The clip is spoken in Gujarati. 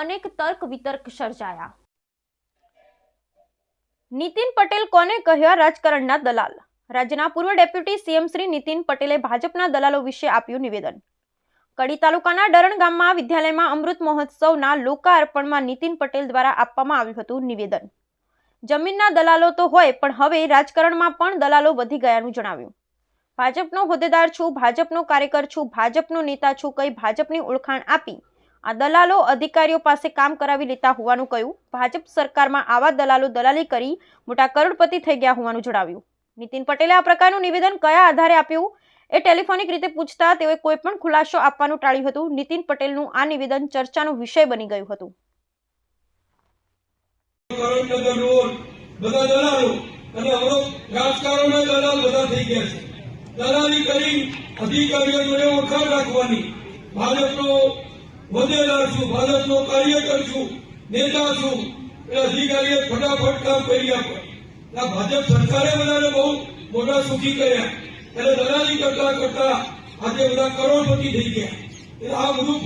અનેક તર્ક વિતર્ક સર્જાયા. નીતિન પટેલ કોને કહ્યા રાજકારણના દલાલ? રાજ્યના પૂર્વ ડેપ્યુટી સીએમ શ્રી નીતિન પટેલે ભાજપના દલાલો વિશે આપ્યું નિવેદન. કડી તાલુકાના ડરણ ગામમાં વિદ્યાલયમાં અમૃત મહોત્સવના લોકાર્પણમાં નીતિન પટેલ દ્વારા આપવામાં આવ્યું હતું નિવેદન. જમીનના દલાલો તો હોય, પણ હવે રાજકારણમાં પણ દલાલો વધી ગયાનું જણાવ્યું. ભાજપનો હોદ્દેદાર છું, ભાજપનો કાર્યકર છું, ભાજપનો નેતા છું, કઈ ભાજપની ઓળખાણ આપી. આ દલાલો અધિકારીઓ પાસે કામ કરાવી લેતા હોવાનું કહ્યું. ભાજપ સરકારમાં આવા દલાલો દલાલી કરી મોટા કરોડપતિ થઈ ગયા હોવાનું જણાવ્યું. નીતિન પટેલે આ પ્રકારનું નિવેદન કયા આધારે આપ્યું? એ ટેલિફોનિક રીતે પૂછતા તેઓએ કોઈ પણ ખુલાસો આપવાનું ટાળ્યું હતું. નીતિન પટેલનું આ નિવેદન ચર્ચાનો વિષય બની ગયું હતું. અને હવે રાજકારણના બધા થઈ ગયા છે. દલાલી કરી, અધિકારીઓ જોડે રાખવાની. ભાજપનો વધેલા છું, ભાજપનો કાર્યકર છું, નેતા છું. એટલે અધિકારીએ ફટાફટ કામ કરી આપે આ ભાજપ સરકારે બધાને બહુ મોટા સુખી કર્યા. એટલે દલાલી કરતા કરતા આજે બધા કરોડપતિ થઈ ગયા. એટલે આ બધું